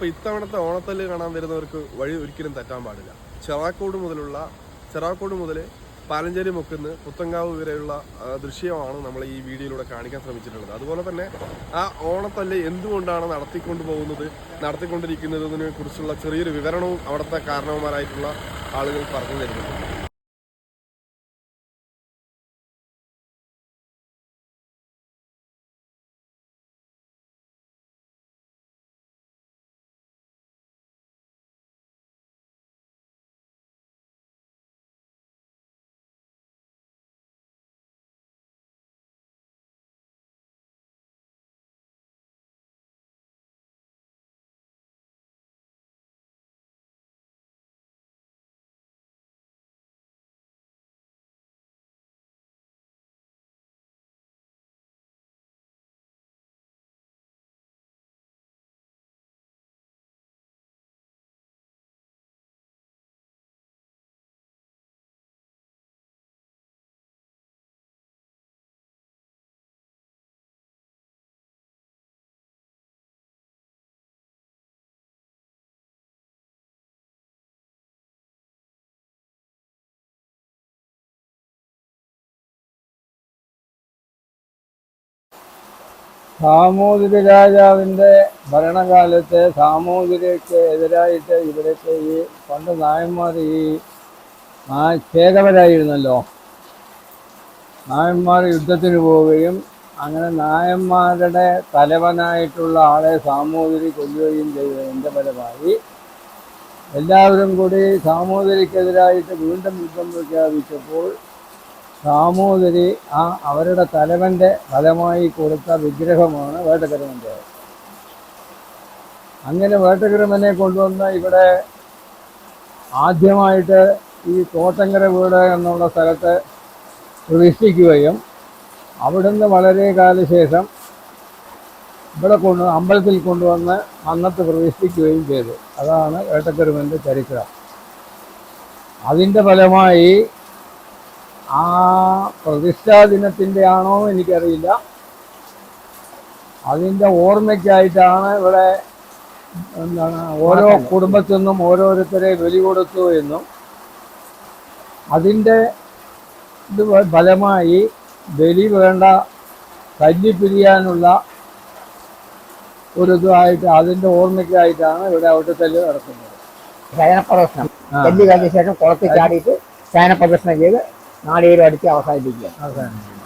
അപ്പൊ ഇത്തവണത്തെ ഓണത്തല്ല് കാണാൻ വരുന്നവർക്ക് വഴി ഒരിക്കലും തെറ്റാൻ പാടില്ല. ചെറാക്കോട് മുതലുള്ള ചെറാക്കോട് മുതൽ പാലഞ്ചേരി മുക്കുന്ന് പുത്തങ്കാവ് വരെയുള്ള ദൃശ്യമാണ് നമ്മൾ ഈ വീഡിയോയിലൂടെ കാണിക്കാൻ ശ്രമിച്ചിട്ടുള്ളത്. അതുപോലെ തന്നെ ആ ഓണത്തല്ല് എന്തുകൊണ്ടാണ് നടത്തിക്കൊണ്ട് പോകുന്നത് നടത്തിക്കൊണ്ടിരിക്കുന്നതിനെ കുറിച്ചുള്ള ചെറിയൊരു വിവരണവും അവിടുത്തെ കാരണവന്മാരായിട്ടുള്ള ആളുകൾ പറഞ്ഞു തരുന്നുണ്ട്. സാമൂതിരി രാജാവിന്റെ ഭരണകാലത്ത് സാമൂതിരിക്ക് എതിരായിട്ട് ഇവിടുത്തെ ഈ പണ്ട് നായന്മാർ ഈ ആ ചേതവരായിരുന്നല്ലോ നായന്മാർ യുദ്ധത്തിന് പോവുകയും അങ്ങനെ നായന്മാരുടെ തലവനായിട്ടുള്ള ആളെ സാമൂതിരി കൊല്ലുകയും ചെയ്തതിന്റെ ഫലമായി എല്ലാവരും കൂടി സാമൂതിരിക്കെതിരായിട്ട് വീണ്ടും യുദ്ധം പ്രഖ്യാപിച്ചപ്പോൾ സാമൂതിരി ആ അവരുടെ തലവന്റെ ഫലമായി കൊടുത്ത വിഗ്രഹമാണ് വേട്ടക്കരമന്റെ. അങ്ങനെ വേട്ടക്കരമനെ കൊണ്ടുവന്ന ഇവിടെ ആദ്യമായിട്ട് ഈ തോട്ടങ്കര വീട് എന്നുള്ള സ്ഥലത്ത് പ്രവേശിക്കുകയും അവിടുന്ന് വളരെ കാലശേഷം ഇവിടെ കൊണ്ട് അമ്പലത്തിൽ കൊണ്ടുവന്ന് അന്നത്ത് പ്രവേശിക്കുകയും ചെയ്തു. അതാണ് വേട്ടക്കരുമന്റെ ചരിത്രം. അതിന്റെ ഫലമായി ആ പ്രതിഷ്ഠാ ദിനത്തിന്റെ ആണോ എനിക്കറിയില്ല. അതിന്റെ ഓർമ്മയ്ക്കായിട്ടാണ് ഇവിടെ എന്താണ് ഓരോ കുടുംബത്തിൽ നിന്നും ഓരോരുത്തരെ ബലി കൊടുത്തു എന്നും. അതിന്റെ ഇത് ഫലമായി ബലി വേണ്ട കല്ലി പിരിയാനുള്ള ഒരു ഇതുമായിട്ട് അതിന്റെ ഓർമ്മയ്ക്കായിട്ടാണ് ഇവിടെ ഔട്ടത്തല്ല് നടത്തുന്നത് ശയനപ്രദർശനം. ആ. തെല്ല് കഴിഞ്ഞ ശേഷം കുളത്തിൽ ചാടിയിട്ട് ശയനപ്രദർശനം ചെയ്ത് நாடையிலே அடிச்சு அவசாயிப்பீங்க அவசாயிப்பிக்க